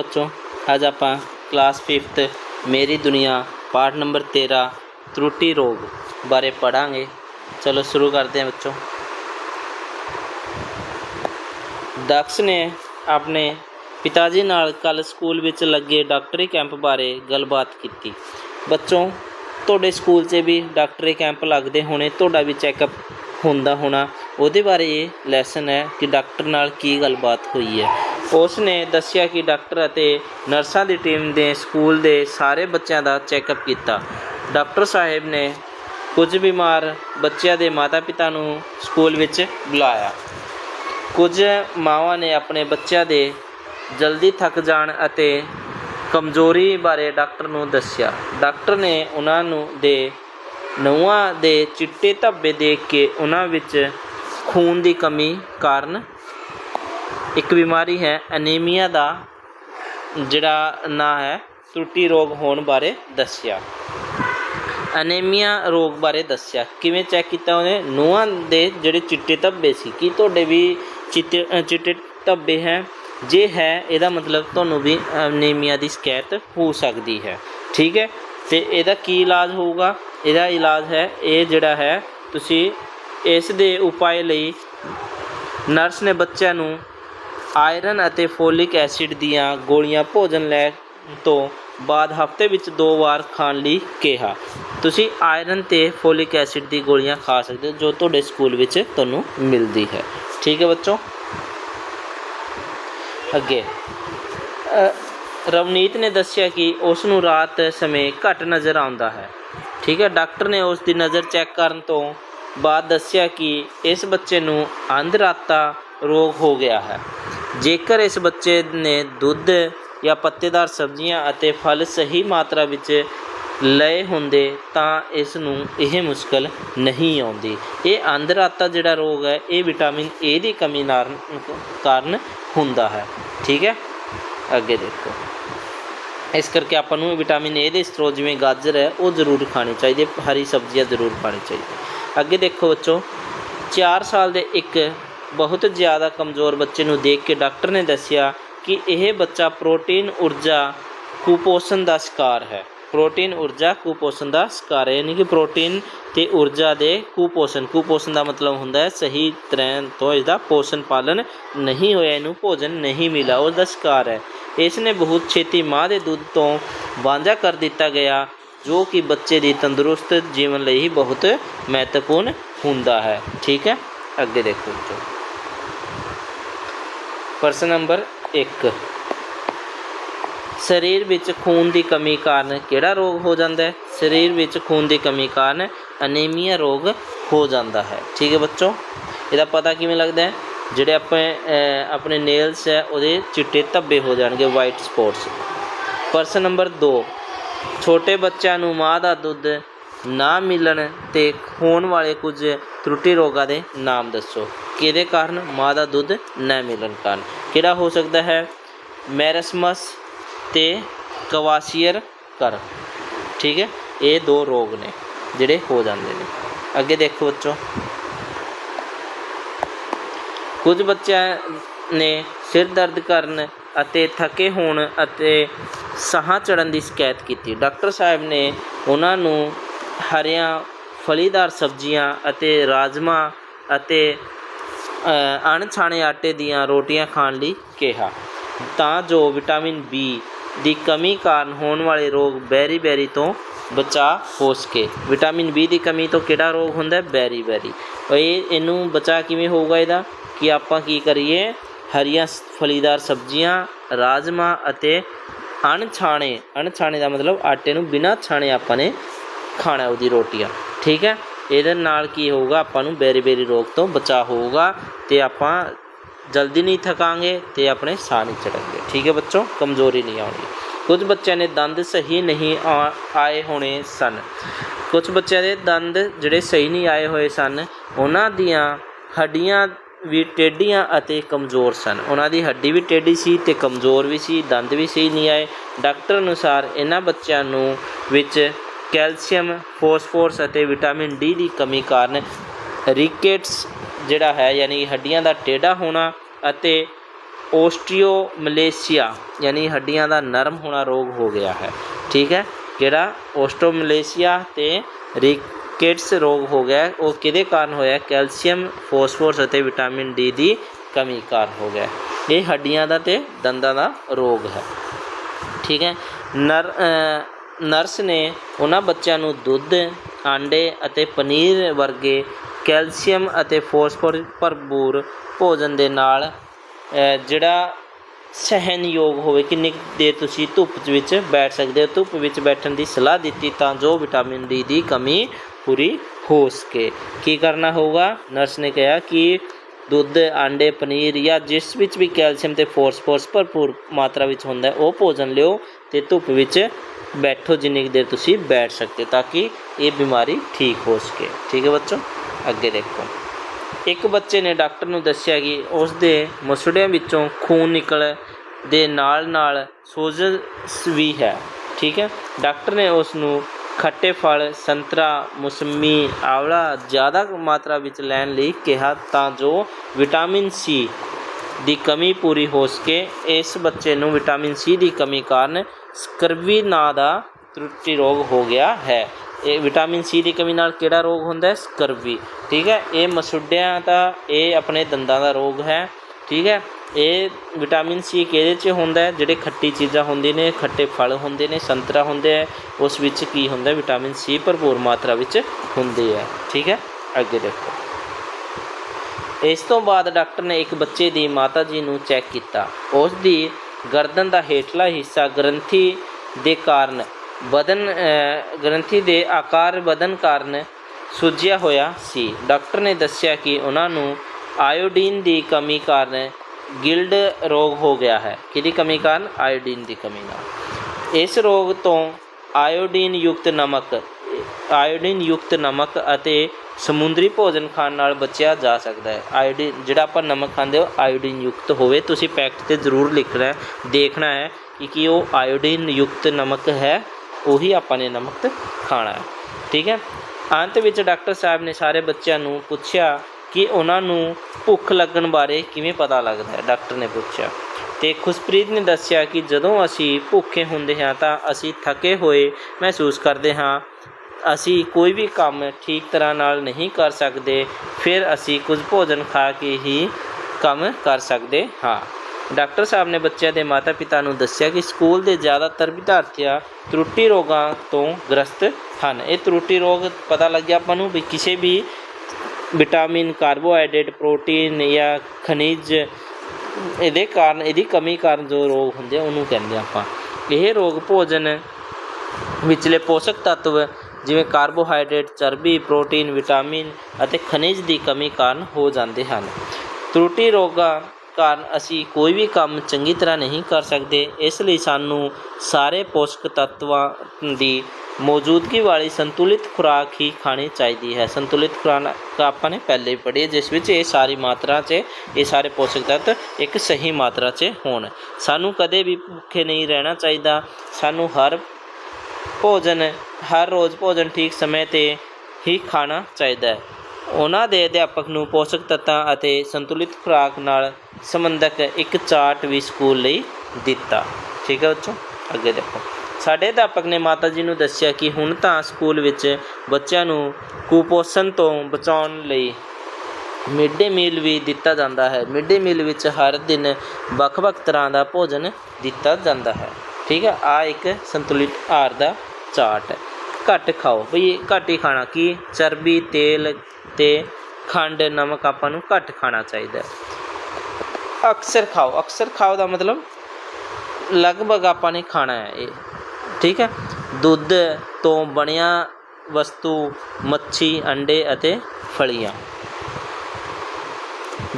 ਬੱਚੋ, ਅੱਜ ਆਪਾਂ ਕਲਾਸ 5th ਮੇਰੀ ਦੁਨੀਆ, ਪਾਠ ਨੰਬਰ 13 ਤਰੁੱਟੀ ਰੋਗ ਬਾਰੇ ਪੜਾਂਗੇ ਚਲੋ ਸ਼ੁਰੂ ਕਰਦੇ ਹਾਂ ਬੱਚੋ। ਦਕਸ਼ ਨੇ ਆਪਣੇ ਪਿਤਾ ਜੀ ਨਾਲ ਕੱਲ ਸਕੂਲ ਵਿੱਚ ਲੱਗੇ ਡਾਕਟਰੀ ਕੈਂਪ ਬਾਰੇ ਗੱਲਬਾਤ ਕੀਤੀ। ਬੱਚੋ, ਤੁਹਾਡੇ ਸਕੂਲ 'ਚ ਵੀ ਡਾਕਟਰੀ ਕੈਂਪ ਲੱਗਦੇ ਹੋਣੇ, ਤੁਹਾਡਾ ਵੀ ਚੈੱਕਅਪ ਹੁੰਦਾ ਹੋਣਾ। ਉਹਦੇ ਬਾਰੇ ਇਹ ਲੈਸਨ ਹੈ ਕਿ ਡਾਕਟਰ ਨਾਲ ਕੀ ਗੱਲਬਾਤ ਹੋਈ ਹੈ। ਉਸ ਨੇ ਦੱਸਿਆ ਕਿ ਡਾਕਟਰ ਅਤੇ ਨਰਸਾਂ ਦੀ ਟੀਮ ਨੇ ਸਕੂਲ ਦੇ ਸਾਰੇ ਬੱਚਿਆਂ ਦਾ ਚੈੱਕਅਪ ਕੀਤਾ। ਡਾਕਟਰ ਸਾਹਿਬ ਨੇ ਕੁਝ ਬਿਮਾਰ ਬੱਚਿਆਂ ਦੇ ਮਾਤਾ-ਪਿਤਾ ਨੂੰ ਸਕੂਲ ਵਿੱਚ ਬੁਲਾਇਆ। ਕੁਝ ਮਾਵਾਂ ਨੇ ਆਪਣੇ ਬੱਚਿਆਂ ਦੇ ਜਲਦੀ ਥੱਕ ਜਾਣ ਅਤੇ ਕਮਜ਼ੋਰੀ ਬਾਰੇ ਡਾਕਟਰ ਨੂੰ ਦੱਸਿਆ। ਡਾਕਟਰ ਨੇ ਉਹਨਾਂ ਨੂੰ ਦੇ ਨਹੁੰਆਂ ਦੇ ਚਿੱਟੇ ਧੱਬੇ ਦੇਖ ਕੇ ਉਹਨਾਂ ਵਿੱਚ ਖੂਨ ਦੀ ਕਮੀ ਕਾਰਨ ਇੱਕ ਬਿਮਾਰੀ ਹੈ ਅਨੀਮੀਆ ਦਾ, ਜਿਹੜਾ ਨਾਂ ਹੈ ਤਰੁੱਟੀ ਰੋਗ ਹੋਣ ਬਾਰੇ ਦੱਸਿਆ। ਅਨੀਮੀਆ ਰੋਗ ਬਾਰੇ ਦੱਸਿਆ। ਕਿਵੇਂ ਚੈੱਕ ਕੀਤਾ ਉਹਨੇ? ਨੂੰਹਾਂ ਦੇ ਜਿਹੜੇ ਚਿੱਟੇ ਧੱਬੇ ਸੀ। ਕੀ ਤੁਹਾਡੇ ਵੀ ਚਿੱਟੇ ਚਿੱਟੇ ਧੱਬੇ ਹੈ? ਜੇ ਹੈ, ਇਹਦਾ ਮਤਲਬ ਤੁਹਾਨੂੰ ਵੀ ਅਨੀਮੀਆ ਦੀ ਸ਼ਿਕਾਇਤ ਹੋ ਸਕਦੀ ਹੈ। ਠੀਕ ਹੈ? ਤੇ ਇਹਦਾ ਕੀ ਇਲਾਜ ਹੋਊਗਾ? ਇਹਦਾ ਇਲਾਜ ਹੈ, ਇਹ ਜਿਹੜਾ ਹੈ, ਤੁਸੀਂ ਇਸ ਦੇ ਉਪਾਅ ਲਈ ਨਰਸ ਨੇ ਬੱਚਿਆਂ ਨੂੰ ਆਇਰਨ ਅਤੇ ਫੋਲਿਕ ਐਸਿਡ ਦੀਆਂ ਗੋਲੀਆਂ ਭੋਜਨ ਲੈਣ ਤੋਂ ਬਾਅਦ ਹਫ਼ਤੇ ਵਿੱਚ ਦੋ ਵਾਰ ਖਾਣ ਲਈ ਕਿਹਾ। ਤੁਸੀਂ ਆਇਰਨ ਅਤੇ ਫੋਲਿਕ ਐਸਿਡ ਦੀ ਗੋਲੀਆਂ ਖਾ ਸਕਦੇ ਹੋ, ਜੋ ਤੁਹਾਡੇ ਸਕੂਲ ਵਿੱਚ ਤੁਹਾਨੂੰ ਮਿਲਦੀ ਹੈ। ਠੀਕ ਹੈ ਬੱਚੋ? ਅੱਗੇ। ਰਵਨੀਤ ਨੇ ਦੱਸਿਆ ਕਿ ਉਸ ਨੂੰ ਰਾਤ ਸਮੇਂ ਘੱਟ ਨਜ਼ਰ ਆਉਂਦਾ ਹੈ। ਠੀਕ ਹੈ, ਡਾਕਟਰ ਨੇ ਉਸ ਦੀ ਨਜ਼ਰ ਚੈੱਕ ਕਰਨ ਤੋਂ ਬਾਅਦ ਦੱਸਿਆ ਕਿ ਇਸ ਬੱਚੇ ਨੂੰ ਅੰਧਰਾਤਾ ਰੋਗ ਹੋ ਗਿਆ ਹੈ। ਜੇਕਰ ਇਸ ਬੱਚੇ ਨੇ ਦੁੱਧ ਜਾਂ ਪੱਤੇਦਾਰ ਸਬਜ਼ੀਆਂ ਅਤੇ ਫਲ ਸਹੀ ਮਾਤਰਾ ਵਿੱਚ ਲਏ ਹੁੰਦੇ ਤਾਂ ਇਸ ਨੂੰ ਇਹ ਮੁਸ਼ਕਲ ਨਹੀਂ ਆਉਂਦੀ। ਇਹ ਅੰਧਰਾਤਾ ਜਿਹੜਾ ਰੋਗ ਹੈ, ਇਹ ਵਿਟਾਮਿਨ ਏ ਦੀ ਕਮੀ ਨਾਰਨ ਕਾਰਨ ਹੁੰਦਾ ਹੈ। ਠੀਕ ਹੈ? ਅੱਗੇ ਦੇਖੋ। ਇਸ ਕਰਕੇ ਆਪਾਂ ਨੂੰ ਵਿਟਾਮਿਨ ਏ ਦੇ ਸਰੋਤ ਜਿਵੇਂ ਗਾਜਰ ਹੈ, ਉਹ ਜ਼ਰੂਰ ਖਾਣੀ ਚਾਹੀਦੀ ਹੈ, ਹਰੀ ਸਬਜ਼ੀਆਂ ਜ਼ਰੂਰ ਖਾਣੀ ਚਾਹੀਦੀ ਅੱਗੇ ਦੇਖੋ ਬੱਚੋ 4 ਸਾਲ ਦੇ ਇੱਕ ਬਹੁਤ ਜ਼ਿਆਦਾ ਕਮਜ਼ੋਰ ਬੱਚੇ ਨੂੰ ਦੇਖ ਕੇ ਡਾਕਟਰ ਨੇ ਦੱਸਿਆ ਕਿ ਇਹ ਬੱਚਾ ਪ੍ਰੋਟੀਨ ਊਰਜਾ ਕੁਪੋਸ਼ਣ ਦਾ ਸ਼ਿਕਾਰ ਹੈ। ਪ੍ਰੋਟੀਨ ਊਰਜਾ ਕੁਪੋਸ਼ਣ ਦਾ ਸ਼ਿਕਾਰ ਹੈ, ਯਾਨੀ ਕਿ ਪ੍ਰੋਟੀਨ ਤੇ ਊਰਜਾ ਦੇ ਕੁਪੋਸ਼ਣ। ਕੁਪੋਸ਼ਣ ਦਾ ਮਤਲਬ ਹੁੰਦਾ ਹੈ ਸਹੀ ਤਰ੍ਹਾਂ ਤੋਂ ਇਸਦਾ ਪੋਸ਼ਣ ਪਾਲਣ ਨਹੀਂ ਹੋਇਆ, ਇਹਨੂੰ ਭੋਜਨ ਨਹੀਂ ਮਿਲਾ ਉਸ ਦਾ ਸ਼ਿਕਾਰ ਹੈ। ਇਸ ਨੇ ਬਹੁਤ ਛੇਤੀ ਮਾਂ ਦੇ ਦੁੱਧ ਤੋਂ ਵਾਂਝਾ ਕਰ ਦਿੱਤਾ ਗਿਆ, ਜੋ ਕਿ ਬੱਚੇ ਦੀ ਤੰਦਰੁਸਤ ਜੀਵਨ ਲਈ ਹੀ ਬਹੁਤ ਮਹੱਤਵਪੂਰਨ ਹੁੰਦਾ ਹੈ। ਠੀਕ ਹੈ? ਅੱਗੇ ਦੇਖੋ। ਬੱਚੋ ਪ੍ਰਸ਼ਨ ਨੰਬਰ 1 ਸਰੀਰ ਵਿੱਚ ਖੂਨ ਦੀ ਕਮੀ ਕਾਰਨ ਕਿਹੜਾ ਰੋਗ ਹੋ ਜਾਂਦਾ ਹੈ? ਸਰੀਰ ਵਿੱਚ ਖੂਨ ਦੀ ਕਮੀ ਕਾਰਨ ਅਨੀਮੀਆ ਰੋਗ ਹੋ ਜਾਂਦਾ ਹੈ। ਠੀਕ ਹੈ ਬੱਚੋ? ਇਹਦਾ ਪਤਾ ਕਿਵੇਂ ਲੱਗਦਾ ਹੈ? ਜਿਹੜੇ ਆਪਣੇ ਆਪਣੇ ਨੇਲਸ ਹੈ, ਉਹਦੇ ਚਿੱਟੇ ਧੱਬੇ ਹੋ ਜਾਣਗੇ ਵਾਈਟ ਸਪੌਟਸ ਪ੍ਰਸ਼ਨ ਨੰਬਰ 2 ਛੋਟੇ ਬੱਚਿਆਂ ਨੂੰ ਮਾਂ ਦਾ ਦੁੱਧ ਨਾ ਮਿਲਣ ਤੇ ਹੋਣ ਵਾਲੇ ਕੁਝ ਤਰੁੱਟੀ ਰੋਗਾਂ ਦੇ ਨਾਮ ਦੱਸੋ। ਕਿਹਦੇ ਕਾਰਨ? ਮਾਂ ਦਾ ਦੁੱਧ ਨਾ ਮਿਲਣ ਕਾਰਨ। ਕਿਹੜਾ ਹੋ ਸਕਦਾ ਹੈ? ਮੈਰਸਮਸ ਤੇ ਕਵਾਸੀਅਰ ਕਰ ਠੀਕ ਹੈ? ਇਹ ਦੋ ਰੋਗ ਨੇ ਜਿਹੜੇ ਹੋ ਜਾਂਦੇ ਨੇ। ਅੱਗੇ ਦੇਖੋ ਬੱਚੋ। ਕੁਝ ਬੱਚਿਆਂ ਨੇ ਸਿਰ ਦਰਦ ਕਰਨ ਅਤੇ ਥਕੇ ਹੋਣ ਅਤੇ ਸਾਹ ਚੜਨ ਦੀ ਸ਼ਿਕਾਇਤ ਕੀਤੀ। ਡਾਕਟਰ ਸਾਹਿਬ ਨੇ ਉਹਨਾਂ ਨੂੰ ਹਰੀਆਂ ਫਲੀਦਾਰ ਸਬਜ਼ੀਆਂ ਅਤੇ ਰਾਜਮਾ ਅਤੇ ਅਣਛਾਣੇ ਆਟੇ ਦੀਆਂ ਰੋਟੀਆਂ ਖਾਣ ਲਈ ਕਿਹਾ। ਤਾਂ ਜੋ ਵਿਟਾਮਿਨ ਬੀ ਦੀ ਕਮੀ ਕਾਰਨ ਹੋਣ ਵਾਲੇ ਰੋਗ ਬੈਰੀ ਬੈਰੀ ਤੋਂ ਬਚਾ ਹੋ ਸਕੇ। ਵਿਟਾਮਿਨ ਬੀ ਦੀ ਕਮੀ ਤੋਂ ਕਿਹੜਾ ਰੋਗ ਹੁੰਦਾ ਹੈ? ਬੈਰੀ ਬੈਰੀ। ਇਹ ਇਹਨੂੰ ਬਚਾ ਕਿਵੇਂ ਹੋਊਗਾ ਇਹਦਾ? ਕਿ ਆਪਾਂ ਕੀ ਕਰੀਏ? ਹਰੀਆਂ ਸ- ਫਲੀਦਾਰ ਸਬਜ਼ੀਆਂ, ਰਾਜਮਾ ਅਤੇ ਅਣਛਾਣੇ ਅਣਛਾਣੇ ਦਾ ਮਤਲਬ ਆਟੇ ਨੂੰ ਬਿਨਾਂ ਛਾਣੇ ਆਪਾਂ ਨੇ ਖਾਣਾ ਉਹਦੀ ਰੋਟੀਆਂ। ਠੀਕ ਹੈ? ਇਹਦੇ ਨਾਲ ਕੀ ਹੋਊਗਾ? ਆਪਾਂ ਨੂੰ ਬੈਰੀ ਬੇਰੀ ਰੋਗ ਤੋਂ ਬਚਾ ਹੋਊਗਾ ਤੇ ਆਪਾਂ ਜਲਦੀ ਨਹੀਂ ਥਕਾਂਗੇ ਤੇ ਆਪਣੇ ਸਾਹ ਨਹੀਂ ਚੜਨਗੇ ਠੀਕ ਹੈ ਬੱਚੋ? ਕਮਜ਼ੋਰੀ ਨਹੀਂ ਆਉਣੀ। ਕੁਝ ਬੱਚਿਆਂ ਨੇ ਦੰਦ ਸਹੀ ਨਹੀਂ ਆਏ ਹੋਣੇ ਸਨ। ਕੁਝ ਬੱਚਿਆਂ ਦੇ ਦੰਦ ਜਿਹੜੇ ਸਹੀ ਨਹੀਂ ਆਏ ਹੋਏ ਸਨ, ਉਹਨਾਂ ਦੀਆਂ ਹੱਡੀਆਂ ਵੀ ਟੇਢੀਆਂ ਅਤੇ ਕਮਜ਼ੋਰ ਸਨ। ਉਹਨਾਂ ਦੀ ਹੱਡੀ ਵੀ ਟੇਢੀ ਸੀ ਤੇ ਕਮਜ਼ੋਰ ਵੀ ਸੀ, ਦੰਦ ਵੀ ਸਹੀ ਨਹੀਂ ਆਏ। ਡਾਕਟਰ ਅਨੁਸਾਰ ਇਹਨਾਂ ਬੱਚਿਆਂ ਨੂੰ ਵਿੱਚ ਕੈਲਸ਼ੀਅਮ, ਫੋਸਫੋਰਸ ਅਤੇ ਵਿਟਾਮਿਨ ਡੀ ਦੀ ਕਮੀ ਕਾਰਨ ਰਿਕੇਟਸ ਜਿਹੜਾ ਹੈ, ਯਾਨੀ ਹੱਡੀਆਂ ਦਾ ਟੇਢਾ ਹੋਣਾ ਅਤੇ ਓਸਟੀਓਮਲੇਸੀਆ, ਯਾਨੀ ਹੱਡੀਆਂ ਦਾ ਨਰਮ ਹੋਣਾ ਰੋਗ ਹੋ ਗਿਆ ਹੈ। ਠੀਕ ਹੈ? ਜਿਹੜਾ ਓਸਟੋਮਲੇਸੀਆ ਤੇ ਰਿਕੇਟਸ ਰੋਗ ਹੋ ਗਿਆ, ਉਹ ਕਿਹਦੇ ਕਾਰਨ ਹੋਇਆ? ਕੈਲਸ਼ੀਅਮ, ਫੋਸਫੋਰਸ ਅਤੇ ਵਿਟਾਮਿਨ ਡੀ ਦੀ ਕਮੀ ਕਾਰਨ ਹੋ ਗਿਆ। ਇਹ ਹੱਡੀਆਂ ਦਾ ਤੇ ਦੰਦਾਂ ਦਾ ਰੋਗ ਹੈ। ਠੀਕ ਹੈ? ਨਰ ਨਰਸ ਨੇ ਉਹਨਾਂ ਬੱਚਿਆਂ ਨੂੰ ਦੁੱਧ, ਆਂਡੇ ਅਤੇ ਪਨੀਰ ਵਰਗੇ ਕੈਲਸ਼ੀਅਮ ਅਤੇ ਫੋਸਫੋਰਸ ਭਰਪੂਰ ਭੋਜਨ ਦੇ ਨਾਲ ਜਿਹੜਾ ਸਹਿਨਯੋਗ ਹੋਵੇ, ਕਿੰਨੀ ਕੁ ਦੇਰ ਤੁਸੀਂ ਧੁੱਪ ਵਿੱਚ ਬੈਠ ਸਕਦੇ ਹੋ? ਧੁੱਪ ਵਿੱਚ ਬੈਠਣ ਦੀ ਸਲਾਹ ਦਿੱਤੀ ਤਾਂ ਜੋ ਵਿਟਾਮਿਨ ਡੀ ਦੀ ਕਮੀ ਪੂਰੀ ਹੋ ਸਕੇ। ਕੀ ਕਰਨਾ ਹੋਊਗਾ? ਨਰਸ ਨੇ ਕਿਹਾ ਕਿ ਦੁੱਧ, ਆਂਡੇ, ਪਨੀਰ ਜਾਂ ਜਿਸ ਵਿੱਚ ਵੀ ਕੈਲਸ਼ੀਅਮ ਤੇ ਫੋਸਫੋਰਸ ਭਰਪੂਰ ਮਾਤਰਾ ਵਿੱਚ ਹੁੰਦਾ ਉਹ ਭੋਜਨ ਲਿਓ ਤੇ ਧੁੱਪ ਵਿੱਚ ਬੈਠੋ ਜਿੰਨੀ ਕੁ ਦੇਰ ਤੁਸੀਂ ਬੈਠ ਸਕਦੇ ਹੋ ਤਾਂ ਕਿ ਇਹ ਬਿਮਾਰੀ ਠੀਕ ਹੋ ਸਕੇ। ਠੀਕ ਹੈ ਬੱਚੋ? ਅੱਗੇ ਦੇਖੋ। ਇੱਕ ਬੱਚੇ ਨੇ ਡਾਕਟਰ ਨੂੰ ਦੱਸਿਆ ਕਿ ਉਸ ਦੇ ਮਸੂੜਿਆਂ ਵਿੱਚੋਂ ਖੂਨ ਨਿਕਲ, ਦੇ ਨਾਲ ਨਾਲ ਸੋਜਸ ਵੀ ਹੈ। ਠੀਕ ਹੈ? ਡਾਕਟਰ ਨੇ ਉਸ ਨੂੰ ਖੱਟੇ ਫਲ, ਸੰਤਰਾ, ਮੌਸਮੀ ਆਵਲਾ ਜ਼ਿਆਦਾ ਮਾਤਰਾ ਵਿੱਚ ਲੈਣ ਲਈ ਕਿਹਾ ਤਾਂ ਜੋ ਵਿਟਾਮਿਨ ਸੀ ਦੀ ਕਮੀ ਪੂਰੀ ਹੋ ਸਕੇ। ਇਸ ਬੱਚੇ ਨੂੰ ਵਿਟਾਮਿਨ ਸੀ ਦੀ ਕਮੀ ਕਾਰਨ ਸਕਰਵੀ ਨਾਂ ਦਾ ਤਰੁੱਟੀ ਰੋਗ ਹੋ ਗਿਆ ਹੈ ਇਹ ਵਿਟਾਮਿਨ ਸੀ ਦੀ ਕਮੀ ਨਾਲ ਕਿਹੜਾ ਰੋਗ ਹੁੰਦਾ ਹੈ ਸਕਰਵੀ ਠੀਕ ਹੈ ਇਹ ਮਸੁੱਡਿਆਂ ਦਾ ਇਹ ਆਪਣੇ ਦੰਦਾਂ ਦਾ ਰੋਗ ਹੈ ਠੀਕ ਹੈ ਇਹ ਵਿਟਾਮਿਨ ਸੀ ਕਿਹਦੇ 'ਚ ਹੁੰਦਾ ਹੈ ਜਿਹੜੇ ਖੱਟੀ ਚੀਜ਼ਾਂ ਹੁੰਦੀਆਂ ਨੇ ਖੱਟੇ ਫਲ ਹੁੰਦੇ ਨੇ ਸੰਤਰਾ ਹੁੰਦੇ ਹੈ ਉਸ ਵਿੱਚ ਕੀ ਹੁੰਦਾ ਵਿਟਾਮਿਨ ਸੀ ਭਰਪੂਰ ਮਾਤਰਾ ਵਿੱਚ ਹੁੰਦੀ ਹੈ ਠੀਕ ਹੈ ਅੱਗੇ ਦੇਖੋ ਇਸ ਤੋਂ ਬਾਅਦ ਡਾਕਟਰ ਨੇ ਇੱਕ ਬੱਚੇ ਦੀ ਮਾਤਾ ਜੀ ਨੂੰ ਚੈੱਕ ਕੀਤਾ ਉਸ ਦੀ ਗਰਦਨ ਦਾ ਹੇਠਲਾ ਹਿੱਸਾ ਗ੍ਰੰਥੀ ਦੇ ਕਾਰਨ ਬਦਨ ਗ੍ਰੰਥੀ ਦੇ ਆਕਾਰ ਵਧਣ ਕਾਰਨ ਸੁੱਜਿਆ ਹੋਇਆ ਸੀ। ਡਾਕਟਰ ਨੇ ਦੱਸਿਆ ਕਿ ਉਹਨਾਂ ਨੂੰ ਆਇਓਡੀਨ ਦੀ ਕਮੀ ਕਾਰਨ ਗਿਲਡ ਰੋਗ ਹੋ ਗਿਆ ਹੈ। ਕਿਹਦੀ ਕਮੀ ਕਾਰਨ? ਆਇਓਡੀਨ ਦੀ ਕਮੀ ਨਾਲ। ਇਸ ਰੋਗ ਤੋਂ ਆਇਓਡੀਨ ਯੁਕਤ ਨਮਕ ਆਇਓਡੀਨ ਯੁਕਤ ਨਮਕ ਅਤੇ ਸਮੁੰਦਰੀ ਭੋਜਨ ਖਾਣ ਨਾਲ ਬਚਿਆ ਜਾ ਸਕਦਾ ਹੈ। ਆਇਓਡੀਨ, ਜਿਹੜਾ ਆਪਾਂ ਨਮਕ ਖਾਂਦੇ ਹੋ ਆਇਓਡੀਨ ਯੁਕਤ ਹੋਵੇ। ਤੁਸੀਂ ਪੈਕਟ ਤੇ ਜ਼ਰੂਰ ਲਿਖਣਾ ਦੇਖਣਾ ਹੈ ਕਿ ਕੀ ਉਹ ਆਇਓਡੀਨ ਯੁਕਤ ਨਮਕ ਹੈ, ਉਹੀ ਆਪਾਂ ਨੇ ਨਮਕ ਖਾਣਾ ਹੈ। ਠੀਕ ਹੈ? ਅੰਤ ਵਿੱਚ ਡਾਕਟਰ ਸਾਹਿਬ ਨੇ ਸਾਰੇ ਬੱਚਿਆਂ ਨੂੰ ਪੁੱਛਿਆ ਕਿ ਉਹਨਾਂ ਨੂੰ ਭੁੱਖ ਲੱਗਣ ਬਾਰੇ ਕਿਵੇਂ ਪਤਾ ਲੱਗਦਾ ਹੈ। ਡਾਕਟਰ ਨੇ ਪੁੱਛਿਆ। ਤੇ ਖੁਸ਼ਪ੍ਰੀਤ ਨੇ ਦੱਸਿਆ ਕਿ ਜਦੋਂ ਅਸੀਂ ਭੁੱਖੇ ਹੁੰਦੇ ਹਾਂ ਤਾਂ ਅਸੀਂ ਥਕੇ ਹੋਏ ਮਹਿਸੂਸ ਕਰਦੇ ਹਾਂ ਅਸੀਂ ਕੋਈ ਵੀ ਕੰਮ ਠੀਕ ਤਰ੍ਹਾਂ ਨਾਲ ਨਹੀਂ ਕਰ ਸਕਦੇ, ਫਿਰ ਅਸੀਂ ਕੁਝ ਭੋਜਨ ਖਾ ਕੇ ਹੀ ਕੰਮ ਕਰ ਸਕਦੇ ਹਾਂ। ਡਾਕਟਰ ਸਾਹਿਬ ਨੇ ਬੱਚਿਆਂ ਦੇ ਮਾਤਾ-ਪਿਤਾ ਨੂੰ ਦੱਸਿਆ ਕਿ ਸਕੂਲ ਦੇ ਜ਼ਿਆਦਾਤਰ ਵਿਦਿਆਰਥੀਆਂ ਤਰੁੱਟੀ ਰੋਗਾਂ ਤੋਂ ਗ੍ਰਸਤ ਹਨ। ਇਹ ਤਰੁੱਟੀ ਰੋਗ ਪਤਾ ਲੱਗਿਆ ਆਪਾਂ ਨੂੰ ਵੀ ਕਿਸੇ ਵੀ ਵਿਟਾਮਿਨ, ਕਾਰਬੋਹਾਈਡਰੇਟ, ਪ੍ਰੋਟੀਨ ਜਾਂ ਖਣਿਜ, ਇਹਦੇ ਕਾਰਨ, ਇਹਦੀ ਕਮੀ ਕਾਰਨ ਜੋ ਰੋਗ ਹੁੰਦੇ ਆ, ਉਹਨੂੰ ਕਹਿੰਦੇ ਆ ਆਪਾਂ। ਇਹ ਰੋਗ ਭੋਜਨ ਵਿਚਲੇ ਪੋਸ਼ਕ ਤੱਤਵ ਜਿਵੇਂ ਕਾਰਬੋਹਾਈਡਰੇਟ, ਚਰਬੀ, ਪ੍ਰੋਟੀਨ, ਵਿਟਾਮਿਨ ਅਤੇ ਖਣਿਜ ਦੀ ਕਮੀ ਕਾਰਨ ਹੋ ਜਾਂਦੇ ਹਨ। ਤਰੁਟੀ ਰੋਗਾਂ ਕਾਰਨ ਅਸੀਂ ਕੋਈ ਵੀ ਕੰਮ ਚੰਗੀ ਤਰ੍ਹਾਂ ਨਹੀਂ ਕਰ ਸਕਦੇ, ਇਸ ਲਈ ਸਾਨੂੰ ਸਾਰੇ ਪੋਸ਼ਕ ਤੱਤਵਾਂ ਦੀ ਮੌਜੂਦਗੀ ਵਾਲੀ ਸੰਤੁਲਿਤ ਖੁਰਾਕ ਹੀ ਖਾਣੀ ਚਾਹੀਦੀ ਹੈ। ਸੰਤੁਲਿਤ ਖੁਰਾਕ ਆਪਾਂ ਨੇ ਪਹਿਲੇ ਹੀ ਪੜ੍ਹੀ ਹੈ, ਜਿਸ ਵਿੱਚ ਇਹ ਸਾਰੀ ਮਾਤਰਾ 'ਚ, ਇਹ ਸਾਰੇ ਪੋਸ਼ਕ ਤੱਤ ਇੱਕ ਸਹੀ ਮਾਤਰਾ 'ਚ ਹੋਣ। ਸਾਨੂੰ ਕਦੇ ਵੀ ਭੁੱਖੇ ਨਹੀਂ ਰਹਿਣਾ ਚਾਹੀਦਾ। ਸਾਨੂੰ ਹਰ ਭੋਜਨ, ਹਰ ਰੋਜ਼ ਭੋਜਨ ਠੀਕ ਸਮੇਂ ਤੇ ਹੀ ਖਾਣਾ ਚਾਹੀਦਾ ਹੈ। ਉਹਨਾਂ ਦੇ ਅਧਿਆਪਕ ਨੂੰ ਪੋਸ਼ਕ ਤੱਤਾਂ ਅਤੇ ਸੰਤੁਲਿਤ ਖੁਰਾਕ ਨਾਲ ਸੰਬੰਧਕ ਇੱਕ ਚਾਰਟ ਵੀ ਸਕੂਲ ਲਈ ਦਿੱਤਾ। ਠੀਕ ਹੈ ਬੱਚੋ, ਅੱਗੇ ਦੇਖੋ। ਸਾਡੇ ਅਧਿਆਪਕ ਨੇ ਮਾਤਾ ਜੀ ਨੂੰ ਦੱਸਿਆ ਕਿ ਹੁਣ ਤਾਂ ਸਕੂਲ ਵਿੱਚ ਬੱਚਿਆਂ ਨੂੰ ਕੁਪੋਸ਼ਣ ਤੋਂ ਬਚਾਉਣ ਲਈ ਮਿਡ ਡੇ ਮੀਲ ਵੀ ਦਿੱਤਾ ਜਾਂਦਾ ਹੈ। ਮਿਡ ਡੇ ਮੀਲ ਵਿੱਚ ਹਰ ਦਿਨ ਵੱਖ-ਵੱਖ ਤਰ੍ਹਾਂ ਦਾ ਭੋਜਨ ਦਿੱਤਾ ਜਾਂਦਾ ਹੈ। ਠੀਕ ਹੈ ਆ ਇੱਕ ਸੰਤੁਲਿਤ ਆਹਾਰ ਦਾ ਚਾਰਟ ਹੈ। ਘੱਟ ਖਾਓ। ਬਈ ਘੱਟ ਹੀ ਖਾਣਾ ਕੀ? ਚਰਬੀ, ਤੇਲ ਤੇ ਖੰਡ, ਨਮਕ ਆਪਾਂ ਨੂੰ ਘੱਟ ਖਾਣਾ ਚਾਹੀਦਾ। ਅਕਸਰ ਖਾਓ। ਅਕਸਰ ਖਾਓ ਦਾ ਮਤਲਬ ਲਗਭਗ ਆਪਾਂ ਨੇ ਖਾਣਾ ਹੈ ਇਹ। ਠੀਕ ਹੈ? ਦੁੱਧ, ਤੋਂ ਬਣਿਆ ਵਸਤੂ, ਮੱਛੀ, ਅੰਡੇ ਅਤੇ ਫਲੀਆਂ।